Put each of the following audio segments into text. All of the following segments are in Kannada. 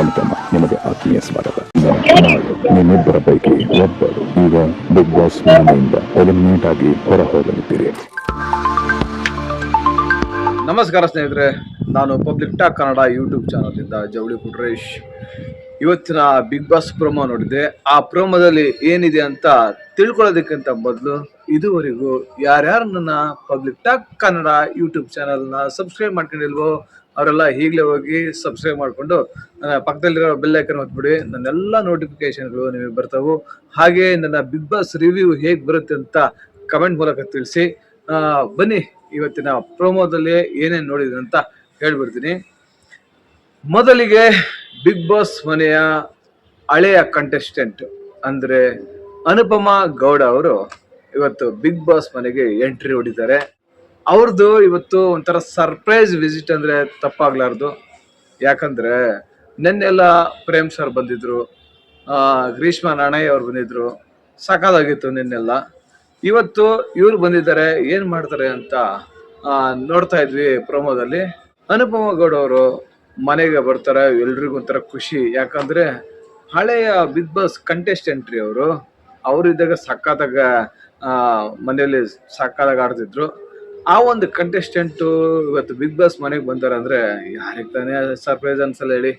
ಅನುಪಮ, ನಿಮಗೆ ಆತ್ಮೀಯ ಸ್ವಾಗತ. ನಿಮ್ಮಿಬ್ಬರ ಪೈಕಿ ಒಬ್ಬರು ಈಗ ಬಿಗ್ ಬಾಸ್ ಮನೆಯಿಂದ ಎಲಿಮಿನೇಟ್ ಆಗಿ ಹೊರ ಹೋಗಲಿದ್ದೀರಿ ನಮಸ್ಕಾರ ಸ್ನೇಹಿತರೆ, ನಾನು ಪಬ್ಲಿಕ್ ಟಾಕ್ ಕನ್ನಡ ಯೂಟ್ಯೂಬ್ ಚಾನಲ್ನಿಂದ ಜವಳಿ ಪುಟ್ರೇಶ್. ಇವತ್ತಿನ ಬಿಗ್ ಬಾಸ್ ಪ್ರೋಮೋ ನೋಡಿದೆ ಆ ಪ್ರೋಮೋದಲ್ಲಿ ಏನಿದೆ ಅಂತ ತಿಳ್ಕೊಳ್ಳೋದಕ್ಕಿಂತ ಮೊದಲು ಇದುವರೆಗೂ ಯಾರ್ಯಾರು ನನ್ನ ಪಬ್ಲಿಕ್ ಟಾಕ್ ಕನ್ನಡ ಯೂಟ್ಯೂಬ್ ಚಾನಲ್ನ ಸಬ್ಸ್ಕ್ರೈಬ್ ಮಾಡ್ಕೊಂಡಿಲ್ವೋ ಅವರೆಲ್ಲ ಈಗಲೇ ಹೋಗಿ ಸಬ್ಸ್ಕ್ರೈಬ್ ಮಾಡಿಕೊಂಡು ಪಕ್ಕದಲ್ಲಿರೋ ಬೆಲ್ ಐಕನ್ ಹೊತ್ಬಿಡಿ ನನ್ನೆಲ್ಲ ನೋಟಿಫಿಕೇಶನ್ಗಳು ನಿಮಗೆ ಬರ್ತಾವು. ಹಾಗೆ ನನ್ನ ಬಿಗ್ ಬಾಸ್ ರಿವ್ಯೂ ಹೇಗೆ ಬರುತ್ತೆ ಅಂತ ಕಮೆಂಟ್ ಮೂಲಕ ತಿಳಿಸಿ. ಬನ್ನಿ ಇವತ್ತಿನ ಪ್ರೋಮೋದಲ್ಲಿ ಏನೇನು ನೋಡಿದ್ರಿ ಅಂತ ಹೇಳ್ಬಿಡ್ತೀನಿ. ಮೊದಲಿಗೆ ಬಿಗ್ ಬಾಸ್ ಮನೆಯ ಹಳೆಯ ಕಂಟೆಸ್ಟೆಂಟ್ ಅಂದ್ರೆ ಅನುಪಮಾ ಗೌಡ ಅವರು ಇವತ್ತು ಬಿಗ್ ಬಾಸ್ ಮನೆಗೆ ಎಂಟ್ರಿ ಹೊಡಿತಾರೆ. ಅವ್ರದ್ದು ಇವತ್ತು ಒಂಥರ ಸರ್ಪ್ರೈಸ್ ವಿಸಿಟ್ ಅಂದ್ರೆ ತಪ್ಪಾಗ್ಲಾರ್ದು. ಯಾಕಂದ್ರೆ ನಿನ್ನೆಲ್ಲ ಪ್ರೇಮ್ ಸರ್ ಬಂದಿದ್ರು ಗ್ರೀಷ್ಮಾ ನಾಣಯ್ಯ ಅವ್ರು ಬಂದಿದ್ರು ಸಾಕಾಗಿತ್ತು ನಿನ್ನೆಲ್ಲ. ಇವತ್ತು ಇವ್ರು ಬಂದಿದ್ದಾರೆ, ಏನ್ ಮಾಡ್ತಾರೆ ಅಂತ ನೋಡ್ತಾ ಇದ್ವಿ ಪ್ರೊಮೋದಲ್ಲಿ. ಅನುಪಮ ಗೌಡ ಅವರು ಮನೆಗೆ ಬರ್ತಾರೆ, ಎಲ್ರಿಗೂ ಒಂಥರ ಖುಷಿ. ಯಾಕಂದ್ರೆ ಹಳೆಯ ಬಿಗ್ ಬಾಸ್ ಕಂಟೆಸ್ಟೆಂಟ್ ರೀ ಅವರು. ಅವರಿದ್ದಾಗ ಸಕ್ಕತ್ತಾಗ ಮನೆಯಲ್ಲಿ ಸಕ್ಕತ್ತಾಗ ಆಡ್ತಿದ್ರು. ಆ ಒಂದು ಕಂಟೆಸ್ಟೆಂಟ್ ಇವತ್ತು ಬಿಗ್ ಬಾಸ್ ಮನೆಗೆ ಬಂದಾರೆ ಅಂದ್ರೆ ಯಾರಿಗೆ ತಾನೇ ಸರ್ಪ್ರೈಸ್ ಅನ್ಸಲ್ಲ ಹೇಳಿ.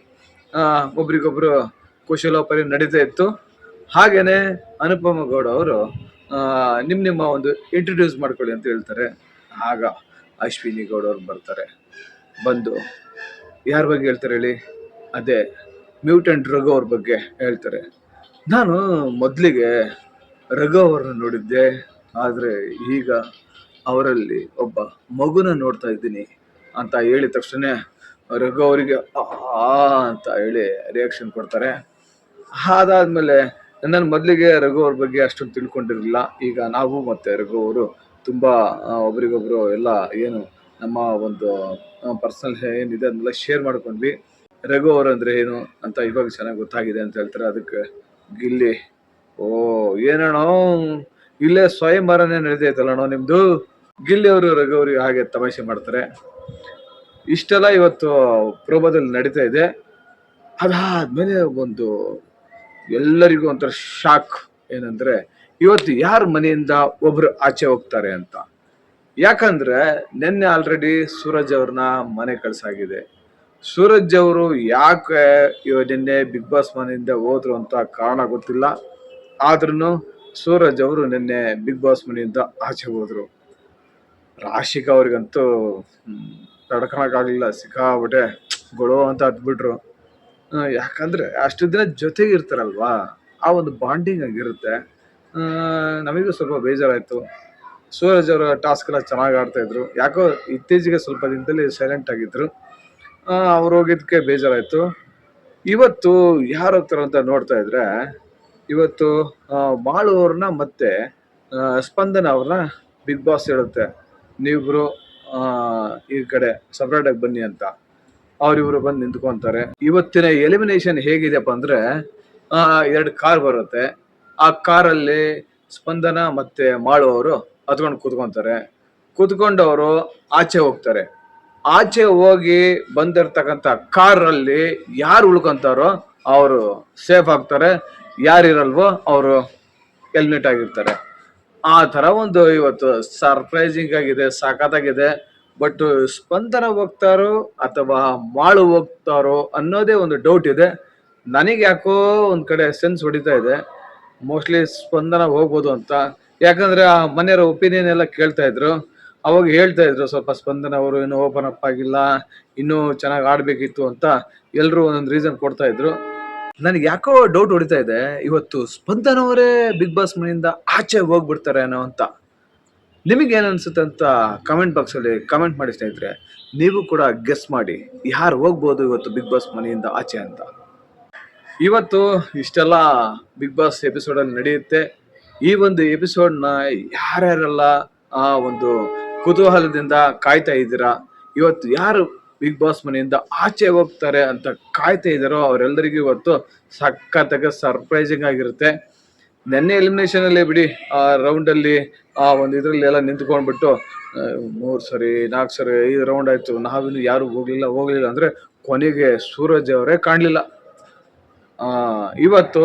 ಒಬ್ರಿಗೊಬ್ರು ಕುಶಲೋಪರಿ ನಡೀತಾ ಇತ್ತು. ಹಾಗೇನೆ ಅನುಪಮ ಗೌಡ ಅವರು ನಿಮ್ಮ ನಿಮ್ಮ ಒಂದು ಇಂಟ್ರೊಡ್ಯೂಸ್ ಮಾಡ್ಕೊಳ್ಳಿ ಅಂತ ಹೇಳ್ತಾರೆ. ಆಗ ಅಶ್ವಿನಿ ಗೌಡ ಅವ್ರು ಬರ್ತಾರೆ. ಬಂದು ಯಾರ ಬಗ್ಗೆ ಹೇಳ್ತಾರೆ ಹೇಳಿ? ಅದೇ ಮ್ಯೂಟೆಂಟ್ ರಘು ಅವ್ರ ಬಗ್ಗೆ ಹೇಳ್ತಾರೆ. ನಾನು ಮೊದಲಿಗೆ ರಘು ಅವ್ರನ್ನ ನೋಡಿದ್ದೆ, ಆದರೆ ಈಗ ಅವರಲ್ಲಿ ಒಬ್ಬ ಮಗುನ ನೋಡ್ತಾ ಇದ್ದೀನಿ ಅಂತ ಹೇಳಿದ ತಕ್ಷಣ ರಘು ಅವರಿಗೆ, ಆ ಅಂತ ಹೇಳಿ ರಿಯಾಕ್ಷನ್ ಕೊಡ್ತಾರೆ. ಅದಾದ್ಮೇಲೆ ನಾನು ಮೊದಲಿಗೆ ರಘು ಅವ್ರ ಬಗ್ಗೆ ಅಷ್ಟೊಂದು ತಿಳ್ಕೊಂಡಿರಲಿಲ್ಲ. ಈಗ ನಾವು ಮತ್ತೆ ರಘು ಅವರು ತುಂಬ ಒಬ್ರಿಗೊಬ್ರು ಎಲ್ಲ ಏನು ನಮ್ಮ ಒಂದು ಪರ್ಸನಲ್ ಏನಿದೆ ಅದನ್ನೆಲ್ಲ ಶೇರ್ ಮಾಡ್ಕೊಂಡ್ವಿ. ರಘು ಅವರು ಅಂದರೆ ಏನು ಅಂತ ಇವಾಗ ಚೆನ್ನಾಗಿ ಗೊತ್ತಾಗಿದೆ ಅಂತ ಹೇಳ್ತಾರೆ. ಅದಕ್ಕೆ ಗಿಲ್ಲಿ, ಓ, ಏನಣ್ಣೋ, ಇಲ್ಲೇ ಸ್ವಯಂವರನೇ ನಡೆದೈತಲ್ಲಣ್ಣೋ ನಿಮ್ದು? ಗಿಲ್ಲಿ ಅವರು ರಘು ಅವ್ರಿಗೆ ಹಾಗೆ ತಮಾಷೆ ಮಾಡ್ತಾರೆ. ಇಷ್ಟೆಲ್ಲ ಇವತ್ತು ಪ್ರೋಮೋದಲ್ಲಿ ನಡೀತಾ ಇದೆ. ಅದಾದ್ಮೇಲೆ ಒಂದು ಎಲ್ಲರಿಗೂ ಒಂಥರ ಶಾಕ್ ಏನಂದ್ರೆ, ಇವತ್ತು ಯಾರ ಮನೆಯಿಂದ ಒಬ್ರು ಆಚೆ ಹೋಗ್ತಾರೆ ಅಂತ. ಯಾಕಂದ್ರೆ ನಿನ್ನೆ ಆಲ್ರೆಡಿ ಸೂರಜ್ ಅವ್ರನ್ನ ಮನೆ ಕಳ್ಸಾಗಿದೆ. ಸೂರಜ್ ಅವರು ಯಾಕೆ ಇವ ನಿನ್ನೆ ಬಿಗ್ ಬಾಸ್ ಮನೆಯಿಂದ ಹೋದ್ರು ಅಂತ ಕಾರಣ ಗೊತ್ತಿಲ್ಲ. ಆದ್ರೂ ಸೂರಜ್ ಅವರು ನಿನ್ನೆ ಬಿಗ್ ಬಾಸ್ ಮನೆಯಿಂದ ಆಚೆ ಹೋದ್ರು. ರಾಶಿಕಾ ಅವ್ರಿಗಂತೂ ತಡ್ಕೊಳಕ್ಕಾಗಲಿಲ್ಲ, ಸಿಕ್ಕಾಬಿಟ್ಟೆ, ಗೊಳೋ ಅಂತ ಹತ್ಬಿಟ್ರು ಯಾಕಂದ್ರೆ ಅಷ್ಟು ದಿನ ಜೊತೆಗೆ ಇರ್ತಾರಲ್ವಾ, ಆ ಒಂದು ಬಾಂಡಿಂಗ್ ಆಗಿರುತ್ತೆ ನಮಗೂ ಸ್ವಲ್ಪ ಬೇಜಾರಾಯ್ತು. ಸೂರಜ್ ಅವರ ಟಾಸ್ಕ್ ಎಲ್ಲ ಚೆನ್ನಾಗಿ ಆಡ್ತಾ ಇದ್ರು. ಯಾಕೋ ಇತ್ತೀಚೆಗೆ ಸ್ವಲ್ಪ ದಿನದಲ್ಲಿ ಸೈಲೆಂಟ್ ಆಗಿದ್ರು. ಅವ್ರು ಹೋಗಿದ್ದಕ್ಕೆ ಬೇಜಾರಾಯ್ತು. ಇವತ್ತು ಯಾರು ಹೋಗ್ತಾರ ಅಂತ ನೋಡ್ತಾ ಇದ್ರೆ, ಇವತ್ತು ಬಾಳು ಅವ್ರನ್ನ ಮತ್ತೆ ಸ್ಪಂದನ ಅವ್ರನ್ನ ಬಿಗ್ ಬಾಸ್ ಹೇಳುತ್ತೆ. ನೀವಿಬ್ರು ಈ ಕಡೆ ಸಪ್ರೇಟ್ ಆಗಿ ಬನ್ನಿ ಅಂತ. ಅವ್ರಿಬ್ರು ಬಂದು ನಿಂತ್ಕೊಂತಾರೆ. ಇವತ್ತಿನ ಎಲಿಮಿನೇಷನ್ ಹೇಗಿದೆಯಪ್ಪ ಅಂದ್ರೆ ಎರಡು ಕಾರ್ ಬರುತ್ತೆ. ಆ ಕಾರಲ್ಲಿ ಸ್ಪಂದನ ಮತ್ತೆ ಮಾಡುವವರು ಹತ್ಕೊಂಡು ಕೂತ್ಕೊಂತಾರೆ. ಕೂತ್ಕೊಂಡವರು ಆಚೆ ಹೋಗ್ತಾರೆ. ಆಚೆ ಹೋಗಿ ಬಂದಿರತಕ್ಕಂಥ ಕಾರಲ್ಲಿ ಯಾರು ಉಳ್ಕೊಂತಾರೋ ಅವರು ಸೇಫ್ ಆಗ್ತಾರೆ. ಯಾರಿರಲ್ವೋ ಅವರು ಎಲ್ಮೆಟ್ ಆಗಿರ್ತಾರೆ. ಆ ಥರ ಒಂದು ಇವತ್ತು ಸರ್ಪ್ರೈಸಿಂಗ್ ಆಗಿದೆ ಸಾಕತ್ತಾಗಿದೆ ಬಟ್ ಸ್ಪಂದನ ಹೋಗ್ತಾರೋ ಅಥವಾ ಮಾಳು ಹೋಗ್ತಾರೋ ಅನ್ನೋದೇ ಒಂದು ಡೌಟ್ ಇದೆ. ನನಗೆ ಯಾಕೋ ಒಂದು ಕಡೆ ಸೆನ್ಸ್ ಹೊಡಿತಾ ಇದೆ. ಮೋಸ್ಟ್ಲಿ ಸ್ಪಂದನ ಹೋಗ್ಬೋದು ಅಂತ. ಯಾಕಂದ್ರೆ ಆ ಮನೆಯವರ ಒಪಿನಿಯನ್ ಎಲ್ಲ ಕೇಳ್ತಾ ಇದ್ರು. ಅವಾಗ ಹೇಳ್ತಾ ಇದ್ರು, ಸ್ವಲ್ಪ ಸ್ಪಂದನ ಅವರು ಇನ್ನೂ ಓಪನ್ ಅಪ್ ಆಗಿಲ್ಲ, ಇನ್ನೂ ಚೆನ್ನಾಗಿ ಆಡಬೇಕಿತ್ತು ಅಂತ. ಎಲ್ಲರೂ ಒಂದೊಂದು ರೀಸನ್ ಕೊಡ್ತಾ ಇದ್ರು. ನನಗೆ ಯಾಕೋ ಡೌಟ್ ಹೊಡಿತಾ ಇದೆ. ಇವತ್ತು ಸ್ಪಂದನ ಅವರೇ ಬಿಗ್ ಬಾಸ್ ಮನೆಯಿಂದ ಆಚೆ ಹೋಗ್ಬಿಡ್ತಾರೆ ಅನ್ನೋ ಅಂತ. ನಿಮಗೆ ಏನು ಅನ್ಸುತ್ತೆ ಅಂತ ಕಮೆಂಟ್ ಬಾಕ್ಸಲ್ಲಿ ಕಮೆಂಟ್ ಮಾಡಿ ಸ್ನೇಹಿತರೆ. ನೀವು ಕೂಡ ಗೆಸ್ ಮಾಡಿ, ಯಾರು ಹೋಗ್ಬೋದು ಇವತ್ತು ಬಿಗ್ ಬಾಸ್ ಮನೆಯಿಂದ ಆಚೆ ಅಂತ. ಇವತ್ತು ಇಷ್ಟೆಲ್ಲ ಬಿಗ್ ಬಾಸ್ ಎಪಿಸೋಡಲ್ಲಿ ನಡೆಯುತ್ತೆ. ಈ ಒಂದು ಎಪಿಸೋಡ್ನ ಯಾರ್ಯಾರೆಲ್ಲ ಆ ಒಂದು ಕುತೂಹಲದಿಂದ ಕಾಯ್ತಾ ಇದ್ದೀರಾ? ಇವತ್ತು ಯಾರು ಬಿಗ್ ಬಾಸ್ ಮನೆಯಿಂದ ಆಚೆ ಹೋಗ್ತಾರೆ ಅಂತ ಕಾಯ್ತಾ ಇದ್ದಾರೋ ಅವರೆಲ್ಲರಿಗೂ ಇವತ್ತು ಸಖತ್ತಾಗ ಸರ್ಪ್ರೈಸಿಂಗ್ ಆಗಿರುತ್ತೆ. ನೆನ್ನೆ ಎಲಿಮಿನೇಷನ್ ಅಲ್ಲೇ ಬಿಡಿ, ಆ ರೌಂಡ್ ಅಲ್ಲಿ, ಆ ಒಂದು ಇದ್ರಲ್ಲಿ ಎಲ್ಲ ನಿಂತ್ಕೊಂಡ್ಬಿಟ್ಟು ಮೂರು ಸರಿ, ನಾಲ್ಕು ಸರಿ, ಐದು ರೌಂಡ್ ಆಯ್ತು, ನಾವಿನ್ನು ಯಾರು ಹೋಗ್ಲಿಲ್ಲ ಹೋಗ್ಲಿಲ್ಲ ಅಂದ್ರೆ ಕೊನೆಗೆ ಸೂರಜ್ ಅವರೇ ಕಾಣ್ಲಿಲ್ಲ. ಇವತ್ತು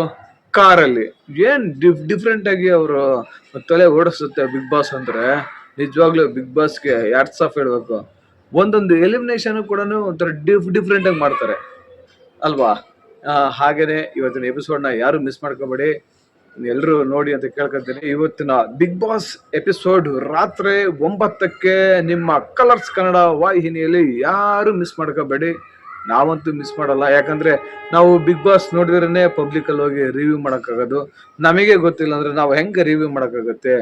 ಕಾರಲ್ಲಿ ಏನ್ ಡಿಫ್ ಡಿಫ್ರೆಂಟ್ ಆಗಿ ಅವರು ತಲೆ ಓಡಿಸುತ್ತೆ ಬಿಗ್ ಬಾಸ್ ಅಂದ್ರೆ? ನಿಜವಾಗ್ಲೂ ಬಿಗ್ ಬಾಸ್ಗೆ ಯಾರ್ಡ್ ಆಫ್ ಹೇಳ್ಬೇಕು. ಒಂದೊಂದು ಎಲಿಮಿನೇಷನ್ ಕೂಡ ಒಂಥರ ಡಿಫ್ ಡಿಫ್ರೆಂಟ್ ಆಗಿ ಮಾಡ್ತಾರೆ. ಅಲ್ವಾ? ಹಾಗೇನೆ ಇವತ್ತಿನ ಎಪಿಸೋಡ್ನ ಯಾರು ಮಿಸ್ ಮಾಡ್ಕೋಬೇಡಿ. ಎಲ್ಲರೂ ನೋಡಿ ಅಂತ ಕೇಳ್ಕೊತೀನಿ. ಇವತ್ತಿನ ಬಿಗ್ ಬಾಸ್ ಎಪಿಸೋಡ್ ರಾತ್ರಿ ಒಂಬತ್ತಕ್ಕೆ ನಿಮ್ಮ ಕಲರ್ಸ್ ಕನ್ನಡ ವಾಹಿನಿಯಲ್ಲಿ ಯಾರು ಮಿಸ್ ಮಾಡ್ಕೋಬೇಡಿ. ನಾವಂತೂ ಮಿಸ್ ಮಾಡಲ್ಲ. ಯಾಕಂದ್ರೆ ನಾವು ಬಿಗ್ ಬಾಸ್ ನೋಡಿದ್ರೇನೆ ಪಬ್ಲಿಕ್ ಅಲ್ಲಿ ಹೋಗಿ ರಿವ್ಯೂ ಮಾಡೋಕ್ಕಾಗೋದು. ನಮಗೆ ಗೊತ್ತಿಲ್ಲ ಅಂದ್ರೆ ನಾವು ಹೆಂಗೆ ರಿವ್ಯೂ ಮಾಡೋಕ್ಕಾಗತ್ತೆ?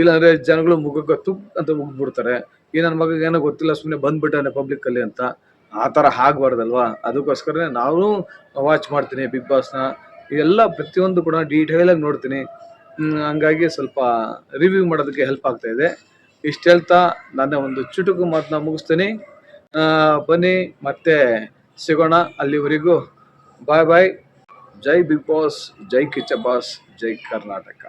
ಇಲ್ಲಾಂದ್ರೆ ಜನಗಳು ಮುಖಕ್ಕೆ ತುಕ್ ಅಂತ ಮುಗ್ಬಿಡ್ತಾರೆ ಈ ನನ್ನ ಮಗಗೆ ಏನೋ ಗೊತ್ತಿಲ್ಲ ಸುಮ್ಮನೆ ಬಂದ್ಬಿಟ್ಟಾನೆ ಪಬ್ಲಿಕ್ ಅಲ್ಲಿ ಅಂತ. ಆ ಥರ ಆಗ್ಬಾರ್ದಲ್ವಾ? ಅದಕ್ಕೋಸ್ಕರನೇ ನಾನು ವಾಚ್ ಮಾಡ್ತೀನಿ ಬಿಗ್ ಬಾಸ್ನ ಎಲ್ಲ ಪ್ರತಿಯೊಂದು ಕೂಡ ಡೀಟೇಲ್ ಆಗಿ ನೋಡ್ತೀನಿ. ಹಂಗಾಗಿ ಸ್ವಲ್ಪ ರಿವ್ಯೂ ಮಾಡೋದಕ್ಕೆ ಹೆಲ್ಪ್ ಆಗ್ತಾ ಇದೆ. ಇಷ್ಟು ಹೇಳ್ತಾ ನನ್ನ ಒಂದು ಚುಟುಕು ಮಾತನ್ನ ಮುಗಿಸ್ತೀನಿ. ಬನ್ನಿ, ಮತ್ತೆ ಸಿಗೋಣ ಅಲ್ಲಿವರೆಗೂ. ಬಾಯ್ ಬಾಯ್ ಜೈ ಬಿಗ್ ಬಾಸ್ ಜೈ ಕಿಚ್ಚ ಬಾಸ್ ಜೈ ಕರ್ನಾಟಕ.